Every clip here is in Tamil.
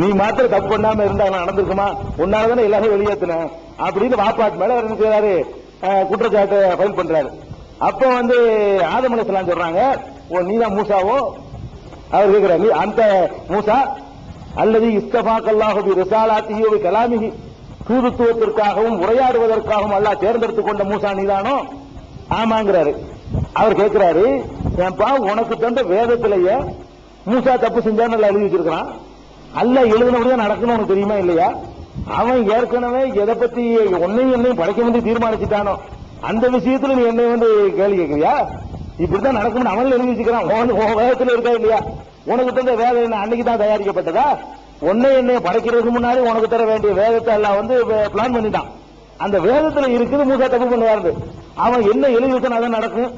நீ மாத்திரம் தப்பு பண்ணாம இருந்தா நடந்திருக்குமா? உன்னால தானே எல்லாரும் வெளியேற்றின அப்படின்னு வாப்பாட்டு மேல என்ன செய்யறாரு குற்றச்சாட்டு ஃபைல் பண்றாரு. அப்ப வந்து ஆதமனசலாம் சொல்றாங்க ஓ நீதான் மூசாவோ? அவர் கேட்கிறார் நீ அந்த மூசா? அல்லது இஸ்தபாக்கல்லாஹு ரிசாலாத்தியோ கலாமிகி தூதுத்துவத்திற்காகவும் உரையாடுவதற்காகவும் அல்லா தேர்ந்தெடுத்து கொண்ட மூசா நீதானோ? ஆமாங்கிறாரு. அவர் கேட்கிறாரு ஏன்பா உனக்கு தந்த வேதத்திலேயே மூசா தப்பு செஞ்சான்னு எல்லாம் எழுதி வச்சிருக்கிறான். அல்ல எழுதினபடிதான் நடக்கணும் உனக்கு தெரியுமா இல்லையா? அவன் ஏற்கனவே எதை பத்தி ஒன்னையும் என்னையும் படைக்க வந்து தீர்மானிச்சுட்டானோ அந்த விஷயத்துல நீ என்னை வந்து கேள்வி கேட்கறியா? இப்படிதான் நடக்கும்னு அவன் எழுதி வச்சுக்கிறான். உன் உன் இருக்கா இல்லையா? உனக்கு தந்த வேலை என்ன அன்னைக்கு தான் தயாரிக்கப்பட்டதா? உன்னை என்னை படைக்கிறதுக்கு முன்னாடி உனக்கு தர வேண்டிய வேகத்தை எல்லாம் வந்து பிளான் பண்ணிட்டான். அந்த வேகத்துல இருக்குது மூசா தப்பு பண்ணுவாரு அவன் என்ன எழுதி வச்சான் அதான் நடக்கும்.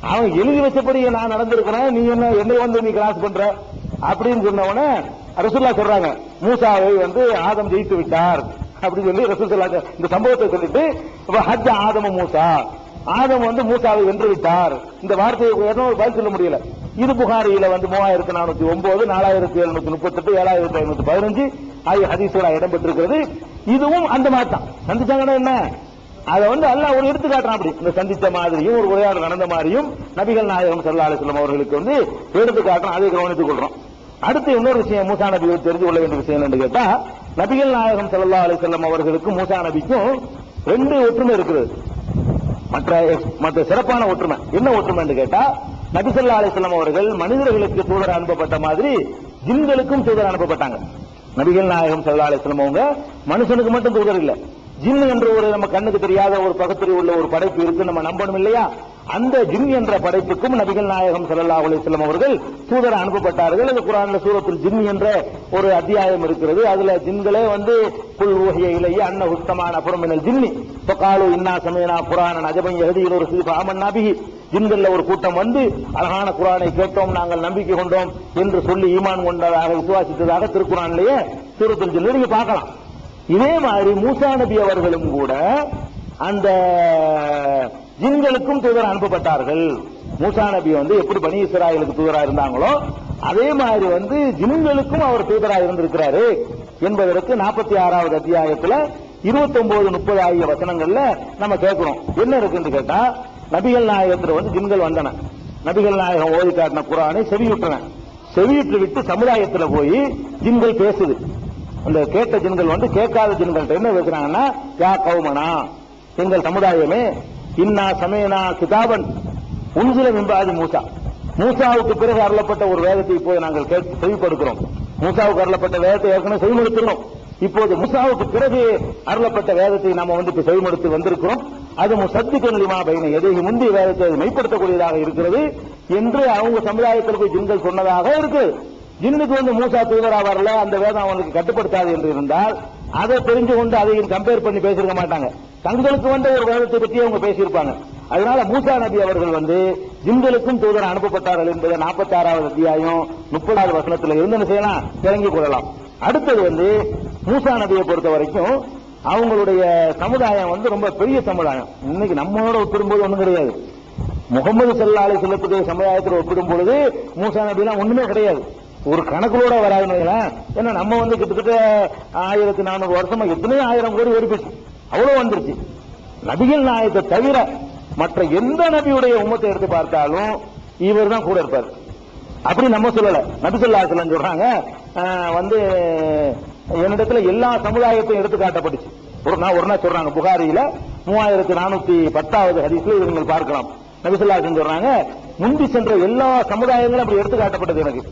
அவன் எழுதி வச்சபடி நான் நடந்திருக்கிறேன். நீ என்ன என்னை வந்து நீ கிராஸ் பண்ற? அப்படின்னு சொன்ன உடனே ரசூல்லா சொல்றாங்க மூசாவை வந்து ஆதம் ஜெயித்து விட்டார் அப்படின்னு சொல்லி ரசூல் இந்த சம்பவத்தை சொல்லிட்டு ஹஜ் ஆதம மூசா. ஆதம் வந்து மூசாவை வென்று விட்டார். இந்த வார்த்தையை பதில் சொல்ல முடியல. இது புகாரியில வந்து மூவாயிரத்தி நானூத்தி ஒன்பது நாலாயிரத்தி எழுநூத்தி முப்பத்தெட்டு ஏழாயிரத்தி ஐநூத்தி பதினஞ்சு ஆகிய ஹதீஸ்களா இடம்பெற்றிருக்கிறது. இதுவும் அந்த மாதிரி தான். சந்திச்சாங்கன்னா என்ன? அதை வந்து அல்லாஹ் ஒரு எடுத்து காட்டுறான் அப்படி. இந்த சந்தித்த மாதிரியும் ஒரு உரையாடல் நடந்த மாதிரியும் நபிகள் நாயகம் செல்லாலை செல்லும் அவர்களுக்கு வந்து எடுத்துக்காட்டுறோம் அதை கவனித்துக் கொள்றோம். அடுத்து இன்னொரு விஷயம் மூசா நபி தெரிந்து கொள்ள வேண்டிய விஷயம் என்று கேட்டா நபிகள் நாயகம் சல்லா அலிஸ்லாம் அவர்களுக்கும் மூசா நபிக்கும் ரெண்டு ஒற்றுமை இருக்குது. மற்ற மற்ற சிறப்பான ஒற்றுமை. என்ன ஒற்றுமை என்று கேட்டா நபிசல்லா அலிஸ்லாம் அவர்கள் மனிதர்களுக்கு தூதர் அனுப்பப்பட்ட மாதிரி ஜின்களுக்கும் தூதர் அனுப்பப்பட்டாங்க. நபிகள் நாயகம் சல்லா அலிஸ்லாம் அவங்க மனுஷனுக்கு மட்டும் தூதர் இல்லை. ஜின் என்ற ஒரு நம்ம கண்ணுக்கு தெரியாத ஒரு பக்கத்தில் உள்ள ஒரு படைப்பு இருக்கு நம்ம நம்பணும் இல்லையா? அந்த ஜின் என்ற படைப்புக்கும் நபிகள் நாயகம் ஸல்லல்லாஹு அலைஹி அவர்கள் தூதர் அனுப்பப்பட்டார்கள். அது குரான்ல சூரத்தில் ஜின் என்ற ஒரு அத்தியாயம் இருக்கிறது. அதுல ஜின்களே வந்து புல் ஊகிய இலைய அன்ன உத்தமான அப்புறம் மினல் ஜின்னி. காலு இன்னா சமயனா குர்ஆனன் அஜபன் எழுதியில் ஒரு சிறு ஆமன்னா ஜின்கள்ல ஒரு கூட்டம் வந்து அழகான குரானை கேட்டோம் நாங்கள் நம்பிக்கை கொண்டோம் என்று சொல்லி ஈமான் கொண்டதாக விசுவாசித்ததாக திருக்குறான்லயே சூரத்தில் ஜின்ல நீங்க பார்க்கலாம். இதே மாதிரி மூசா நபி அவர்களும் கூட அந்த ஜின்களுக்கும் தூதர் அனுப்பப்பட்டார்கள். மூசா நபி வந்து எப்படி பனி இஸ்ராயலுக்கு தூதரா இருந்தாங்களோ அதே மாதிரி வந்து ஜின்களுக்கும் அவர் தூதரா இருந்திருக்கிறாரு என்பதற்கு நாற்பத்தி ஆறாவது அத்தியாயத்துல இருபத்தி ஒன்பது முப்பது ஆகிய வசனங்கள்ல நம்ம கேட்கிறோம். என்ன இருக்குன்னு கேட்டா நபிகள் நாயகத்துல வந்து ஜின்கள் வந்தன. நபிகள் நாயகம் ஓதி காட்டின குரானை செவியுற்றன. செவியுற்று விட்டு சமுதாயத்துல போய் ஜின்கள் பேசுது. அந்த கேட்ட ஜின்கள் வந்து கேட்காத ஜின்கள்ட்ட என்ன பேசுறாங்கன்னா யா கவுமனா எங்கள் சமுதாயமே இன்னா சமயனா கிதாபன். உன்சில மிம்பாதி மூசா. மூசாவுக்கு பிறகு அருளப்பட்ட ஒரு வேதத்தை இப்போது நாங்கள் கேட்டு செவிப்படுக்கிறோம் மூசாவுக்கு அருளப்பட்ட வேதத்தை ஏற்கனவே செவிமடுத்துகிறோம் இப்போது முசாவுக்கு பிறகு அருளப்பட்ட வேதத்தை நாம வந்து இப்ப செவிமடுத்து வந்திருக்கிறோம். அது முசத்திக்கு நிலிமா பைன. எதை முந்தைய வேதத்தை அது மெய்ப்படுத்தக்கூடியதாக இருக்கிறது என்று அவங்க சமுதாயத்திற்கு போய் ஜின்கள் சொன்னதாக இருக்கு. ஜின்னுக்கு வந்து மூசா தூதரா வரல. அந்த வேதம் அவனுக்கு கட்டுப்படுத்தாது என்று இருந்தால் அதை தெரிஞ்சு கொண்டு அதையும் கம்பேர் பண்ணி பேசிருக்க மாட்டாங்க. தங்களுக்கு வந்த ஒரு வேதத்தை பற்றி அவங்க பேசியிருப்பாங்க. அதனால மூசா நபி அவர்கள் வந்து ஜிம்களுக்கும் தூதர் அனுப்பப்பட்டார்கள் என்பதை நாற்பத்தி ஆறாவது அத்தியாயம் முப்பதாவது வசனத்தில் இருந்து என்ன செய்யலாம்? இறங்கிக் கொள்ளலாம். அடுத்தது வந்து மூசா நபியை பொறுத்த வரைக்கும் அவங்களுடைய சமுதாயம் வந்து ரொம்ப பெரிய சமுதாயம். இன்னைக்கு நம்மளோட ஒப்பிடும்போது ஒன்றும் கிடையாது. முகமது சல்லா அலி சமுதாயத்தில் ஒப்பிடும் பொழுது மூசா நபிலாம் ஒண்ணுமே கிடையாது. ஒரு கணக்குலோட வராதுன்னு ஏன்னா நம்ம வந்து கிட்டத்தட்ட ஆயிரத்தி நானூறு வருஷமா எத்தனையோ ஆயிரம் கோடி ஓடிப்போச்சு அவ்வளவு வந்துருச்சு நபிகள் நாயத்தை தவிர மற்ற எந்த நபியுடைய உமத்தை எடுத்து பார்த்தாலும் இவர் தான் கூட இருப்பார். அப்படி நம்ம சொல்லல. நபிசல்லா சொல்லம் சொல்றாங்க வந்து என்னிடத்துல எல்லா சமுதாயத்தையும் எடுத்து காட்டப்பட்டுச்சு ஒரு நாள் ஒரு நாள் சொல்றாங்க புகாரியில மூவாயிரத்தி நானூத்தி பத்தாவது ஹதீஸ்ல இது நீங்கள் பார்க்கலாம் நபிசல்லா சொல்றாங்க முந்தி சென்ற எல்லா சமுதாயங்களும் அப்படி எடுத்து காட்டப்பட்டது எனக்கு.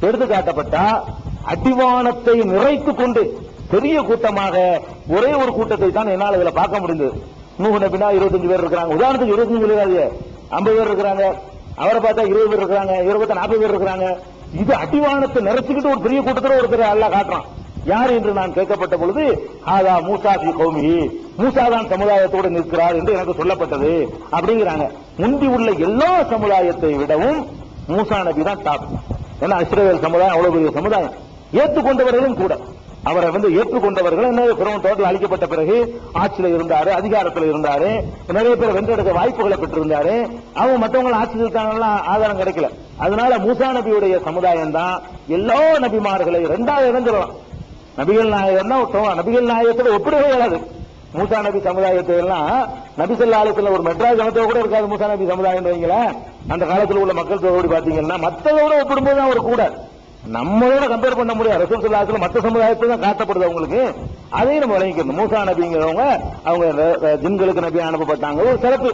எடுத்து காட்டப்பட்டா அடிவானத்தை நிறைத்து கொண்டு பெரிய கூட்டமாக ஒரே ஒரு கூட்டத்தை தான் என்னால் இதுல பார்க்க முடிந்தது. நூறு நபினா இருபத்தஞ்சு பேர் இருக்கிறாங்க. உதாரணத்துக்கு இருபத்தஞ்சு பேர் இருக்காது ஐம்பது பேர் இருக்கிறாங்க. அவரை பார்த்தா இருபது பேர் இருக்கிறாங்க. இருபத்தி பார்த்தா நாற்பது பேர் இருக்கிறாங்க. இது அடிவானத்தை நிறைச்சுக்கிட்டு ஒரு பெரிய கூட்டத்தில் ஒருத்தர் அல்ல காட்டுறான். யார் என்று நான் கேட்கப்பட்ட பொழுது ஆதா மூசா பி கௌமி மூசா தான் சமுதாயத்தோடு நிற்கிறார் என்று எனக்கு சொல்லப்பட்டது. அப்படிங்கிறாங்க. முந்தி உள்ள எல்லா சமுதாயத்தை விடவும் மூசா நபி தான் டாப் ஏன்னா இஸ்ரேல் சமுதாயம் அவ்வளவு பெரிய சமுதாயம். ஏற்றுக்கொண்டவர்களும் கூட. அவரை வந்து ஏற்றுக்கொண்டவர்கள். என்ன பிறகு டோட்டல் அழிக்கப்பட்ட பிறகு ஆட்சியில் இருந்தாரு அதிகாரத்தில் இருந்தாரு. நிறைய பேர் வென்றெடுக்க வாய்ப்புகளை பெற்றிருந்தாரு. அவங்க மற்றவங்களை ஆட்சி இருக்காங்கலாம் ஆதாரம் கிடைக்கல. அதனால மூசா நபியுடைய சமுதாயம் தான் எல்லா நபிமார்களை ரெண்டாவது இறந்துடலாம் நபிகள் நாயகம் தான் நபிகள் நாயகத்தில் ஒப்பிடவே இயலாது மூசா நபி சமுதாயத்தை எல்லாம் நபி ஸல்லல்லாஹு ஒரு மெட்ராஸ் ஜனத்தோட கூட இருக்காது மூசா நபி சமுதாயம் வைங்களேன். அந்த காலத்தில் உள்ள மக்கள் தொகையோடு பாத்தீங்கன்னா மத்ததோட ஒப்பிடும்போது தான் அவர் கூட. நம்மளோட கம்பேர் பண்ண முடியாது ரசூல் ஸல்லல்லாஹு மற்ற சமுதாயத்தில் தான் காட்டப்படுது அவங்களுக்கு. அதையும் நம்ம விளங்கிக்கணும். மூசா நபிங்கிறவங்க அவங்க ஜின்களுக்கு நபி அனுப்பப்பட்டாங்க. ஒரு சிறப்பு.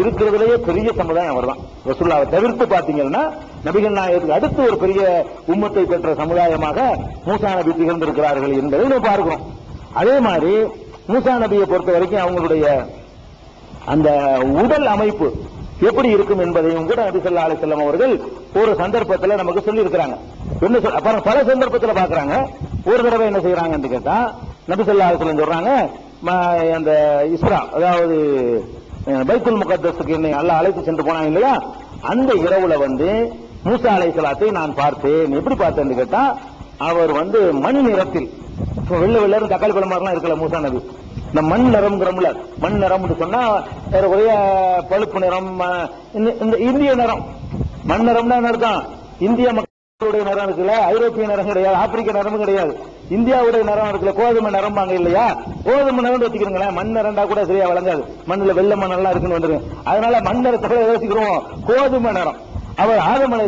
இருக்கிறதுலயே பெரிய சமுதாயம் அவர்தான். ரசூல்லாவை தவிர்த்து பாத்தீங்கன்னா நபிகள் நாயகத்துக்கு அடுத்து ஒரு பெரிய உம்மத்தை பெற்ற சமுதாயமாக மூசா நபி திகழ்ந்திருக்கிறார்கள் என்பதை நம்ம பார்க்கிறோம். அதே மாதிரி மூசா நபியை பொறுத்த வரைக்கும் அவங்களுடைய அந்த உடல் அமைப்பு எப்படி இருக்கும் என்பதையும் கூட நபி சொல்லா அலைஹி அவர்கள் ஒரு சந்தர்ப்பத்தில் நமக்கு சொல்லி இருக்கிறாங்க என்ன சொல் அப்புறம் பல சந்தர்ப்பத்தில் பாக்குறாங்க ஒரு தடவை என்ன செய்யறாங்கன்னு கேட்டா நபி சொல்லா அலைஹி வஸல்லம் சொல்றாங்க அந்த இஸ்ரா அதாவது பைத்துல் முகத்தஸுக்கு என்னை நல்லா அழைத்து சென்று போனாங்க இல்லையா? அந்த இரவுல வந்து மூசா அலைஹிஸ்ஸலாத்தை நான் பார்த்தேன். எப்படி பார்த்தேன்னு கேட்டா அவர் வந்து மண் நிறத்தில் வெள்ள வெள்ளை வெள்ளரும் தக்காளி பழம் இருக்கல மூசா நபி? இந்த மண் நிறம்ங்கிறோம்ல மண் நிறம்னு சொன்னா ஒரே பழுப்பு நிறம் இந்த- இந்த இந்திய நிறம். மண் நிறம்னா என்ன அர்த்தம் இந்திய மக்களுடைய நிறம் இருக்குல்ல ஐரோப்பிய நிறம் கிடையாது ஆப்பிரிக்க நிறமும் கிடையாது. இந்தியாவுடைய நிறம் இருக்குல்ல கோதுமை நிறம்பாங்க இல்லையா? கோதுமை நிறம் வச்சுக்கிறீங்களேன் மண் நிறண்டா கூட சரியா வழங்காது மண்ணுல வெள்ளை நல்லா இருக்குன்னு வந்துருங்க அதனால மண் நிறத்தை யோசிக்கிறோம் கோதுமை நிறம். அவர் ஆதமலை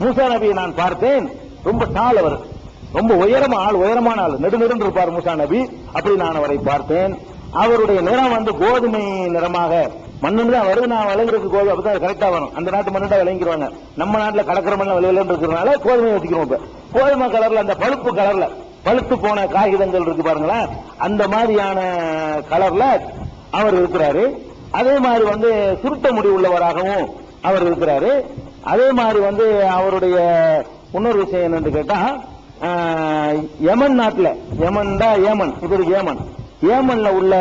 மூசா நபியை நான் பார்த்தேன் ரொம்ப டால் அவர் ரொம்ப உயரமா ஆள் உயரமான ஆள். நெடு நெடுன்னு இருப்பார் மூசா நபி. அப்படி நான் அவரை பார்த்தேன். அவருடைய நிறம் வந்து கோதுமை நிறமாக. மண்ணு தான் வருது. நான் விளைஞ்சிருக்கு கோதுமை அப்பதான் கரெக்டா வரும். அந்த நாட்டு மண்ணு தான் விளைஞ்சிருவாங்க நம்ம நாட்டுல கலக்கிற மண்ண விளையிலன்னு இருக்கிறதுனால கோதுமை வச்சுக்கிறோம் இப்ப. கோதுமை கலர்ல அந்த பழுப்பு கலர்ல பழுத்து போன காகிதங்கள் இருக்கு பாருங்களேன். அந்த மாதிரியான கலர்ல அவர் இருக்கிறாரு. அதே மாதிரி வந்து சுருட்ட முடி உள்ளவராகவும் அவர் இருக்கிறாரு. அதே மாதிரி வந்து அவருடைய இன்னொரு விஷயம் என்னன்னு கேட்டா யமன் நாட்டில். யமன் தான் ஏமன் இது ஏமன் ஏமன்ல உள்ள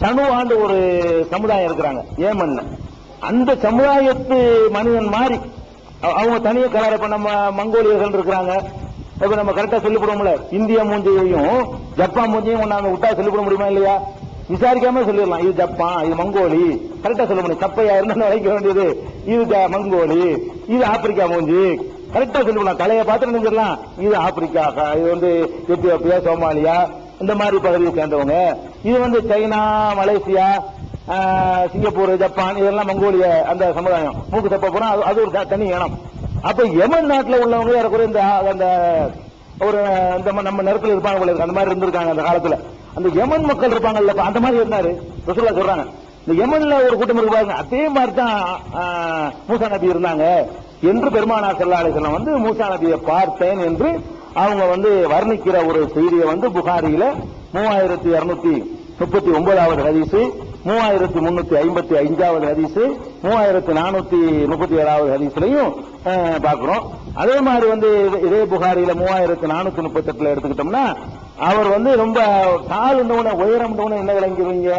சனுவாண்டு ஒரு சமுதாயம் இருக்கிறாங்க ஏமன்ல அந்த சமுதாயத்து மனிதன் மாதிரி அவங்க தனியாக கலர் இப்ப நம்ம மங்கோலியர்கள் இருக்கிறாங்க. இப்ப நம்ம கரெக்டா சொல்லிவிடுவோம்ல. இந்திய மூஞ்சியையும் ஜப்பான் மூஞ்சியும் கொண்டாந்து விட்டா சொல்லிவிட முடியுமா இல்லையா? விசாரிக்காம சொல்லிடலாம். இது ஜப்பான் இது மங்கோலி. கரெக்டா சொல்ல முடியும். சப்பையா இருந்தா வைக்க வேண்டியது. இது மங்கோலி. இது ஆப்பிரிக்கா மூஞ்சி. கரெக்டா சொல்லிவிடலாம் தலையை பார்த்து நினைச்சிடலாம் இது ஆப்பிரிக்கா இது வந்து எத்தியோப்பியா சோமாலியா இந்த மாதிரி பகுதியை சேர்ந்தவங்க. இது வந்து சைனா மலேசியா சிங்கப்பூர் ஜப்பான் இதெல்லாம் மங்கோலிய அந்த சமுதாயம். மூக்கு தப்ப போனா அது- அது ஒரு த- தனி இனம். அப்ப யமன் நாட்டில் உள்ளவங்க ஏறக்குறைய இந்த அந்த ஒரு இந்த நம்ம நிறத்துல இருப்பாங்க போல அந்த மாதிரி இருந்திருக்காங்க அந்த காலத்துல. அந்த யமன் மக்கள் இருப்பாங்கல்ல அந்த மாதிரி இருந்தாரு. ரசூலா சொல்றாங்க. இந்த எமன்ல ஒரு கூட்டம் இருக்கு பாருங்க. அதே மாதிரி தான் மூசா நபி இருந்தாங்க. என்று பெருமானார் செல்லாலை செல்லம் வந்து மூசா நபியை பார்த்தேன் என்று அவங்க வந்து வர்ணிக்கிற ஒரு செய்தியை வந்து புகாரியில மூவாயிரத்தி இருநூத்தி முப்பத்தி ஒன்பதாவது ஹதீசு மூவாயிரத்தி முன்னூத்தி ஐம்பத்தி ஐந்தாவது ஹதீசு மூவாயிரத்தி நானூத்தி முப்பத்தி ஏழாவது ஹதீஸ்லையும் பார்க்கிறோம். அதே மாதிரி வந்து இதே புகாரியில மூவாயிரத்தி நானூத்தி முப்பத்தி எட்டுல எடுத்துக்கிட்டோம்னா அவர் வந்து ரொம்ப கால் உண்டவன உயரம் என்ன விளங்குவீங்க?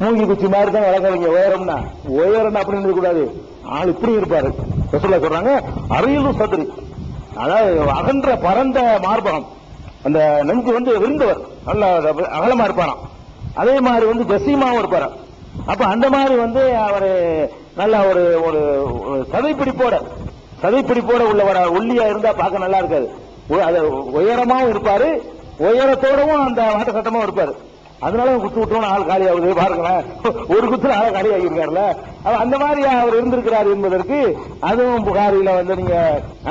மூங்கி குச்சி மாதிரி தான் விளங்குவீங்க உயரம்னா. உயரம் அப்படின்னு கூடாது ஆள் இப்படி இருப்பாரு. ரசூல்லா சொல்றாங்க அரியலு சதுரி. அதாவது அகன்ற பரந்த மார்பகம். அந்த நெஞ்சு வந்து விருந்தவர். நல்ல அகலமா இருப்பாராம். அதே மாதிரி வந்து ஜசீமாவும் இருப்பாராம். அப்ப அந்த மாதிரி வந்து அவர் நல்ல ஒரு ஒரு சதைப்பிடிப்போட சதைப்பிடிப்போட உள்ளவர ஒல்லியா இருந்தா பார்க்க நல்லா இருக்காது. அது உயரமாவும் இருப்பாரு. உயரத்தோடவும் அந்த வாட்ட சட்டமும் இருப்பாரு. அதனால குத்து விட்டோம்னு ஆள் காலி ஆகுது. பாருங்களேன். ஒரு குத்துல ஆள் காலி ஆகியிருக்காருல்ல. அந்த மாதிரி அவர் இருந்திருக்கிறார் என்பதற்கு அதுவும் புகாரில வந்து நீங்க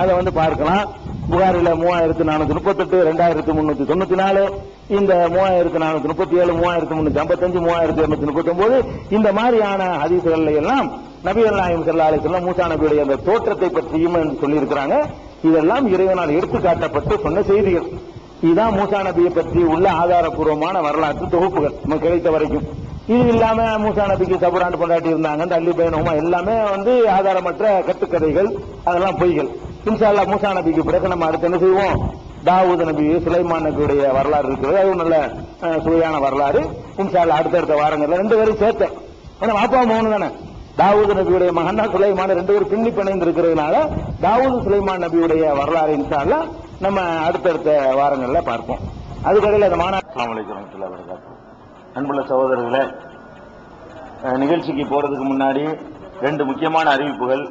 அதை வந்து பார்க்கலாம். புகாரில மூவாயிரத்தி நானூத்தி முப்பத்தெட்டு ரெண்டாயிரத்தி முன்னூத்தி தொண்ணூத்தி நாலு இந்த மூவாயிரத்தி நானூத்தி முப்பத்தி ஏழு மூவாயிரத்தி முன்னூத்தி ஐம்பத்தஞ்சு மூவாயிரத்தி இருநூத்தி முப்பத்தி ஒன்பது இந்த மாதிரியான ஹதீசுகள் எல்லாம் நபிகள் நாயம் செல்லா அலிசல்லாம் மூசா நபியுடைய அந்த தோற்றத்தை பற்றியும் சொல்லியிருக்கிறாங்க. இதெல்லாம் இறைவனால் எடுத்து காட்டப்பட்டு சொன்ன செய்திகள். இதுதான் மூசா நபியை பற்றி உள்ள ஆதாரப்பூர்வமான வரலாற்று தொகுப்புகள். நமக்கு கிடைத்த வரைக்கும். இது இல்லாம மூசா நபிக்கு சபுராண்டு கொண்டாட்டி இருந்தாங்க அள்ளி பயணமா எல்லாமே வந்து ஆதாரமற்ற கட்டுக்கதைகள் அதெல்லாம் பொய்கள். இன்ஷா மூசா நபிக்கு பிறகு நம்ம அடுத்து என்ன செய்வோம்? தாவூத் நபி சுலைமான் நபியுடைய வரலாறு இருக்கிறது. அது நல்ல சுவையான வரலாறு. இன்ஷா அடுத்தடுத்த வாரங்கள்ல ரெண்டு பேரும் சேர்த்தேன். ஏன்னா வாப்பா மோகன் தானே. தாவூது நபியுடைய மகனா சுலைமான். ரெண்டு பேரும் பின்னி பிணைந்து இருக்கிறதுனால தாவூது சுலைமான் நபியுடைய வரலாறு இன்ஷா நம்ம அடுத்தடுத்த வாரங்கள்ல பார்ப்போம். அதுக்கடையில் அந்த மாநாடு அன்புள்ள சகோதரர்களே நிகழ்ச்சிக்கு போறதுக்கு முன்னாடி ரெண்டு முக்கியமான அறிவிப்புகள்.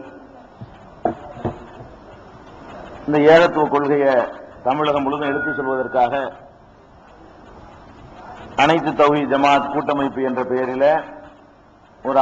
இந்த ஏகத்துவ கொள்கையை தமிழகம் முழுவதும் எடுத்து செல்வதற்காக அனைத்து தௌஹி ஜமாத் கூட்டமைப்பு என்ற பெயரில் ஒரு